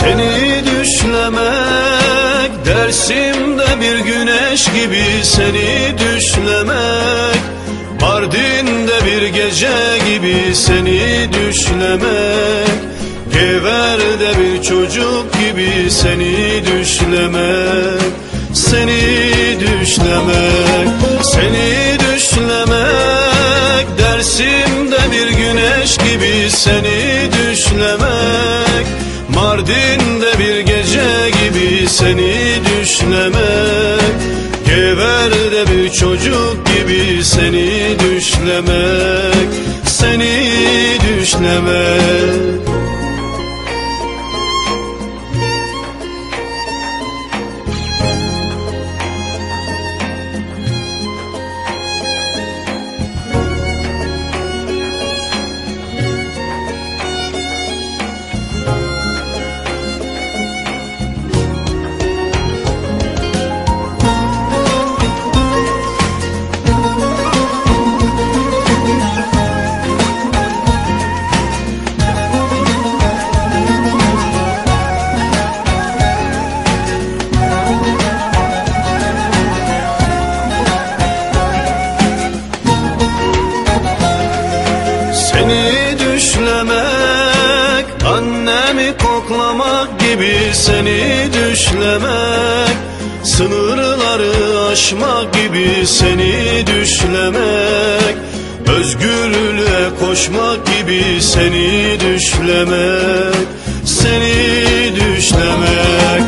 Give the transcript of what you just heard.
Seni düşlemek Dersimde bir güneş gibi. Seni düşlemek Mardin'de bir gece gibi. Seni düşlemek Gever'de bir çocuk gibi. Seni düşlemek Seni düşlemek Seni düşlemek Dersimde bir güneş gibi. Seni düşlemek Mardin'de bir gece gibi seni düşlemek Gever'de bir çocuk gibi seni düşlemek Seni düşlemek düşlemek Annemi koklamak gibi seni düşlemek Sınırları aşmak gibi seni düşlemek Özgürlüğe koşmak gibi seni düşlemek Seni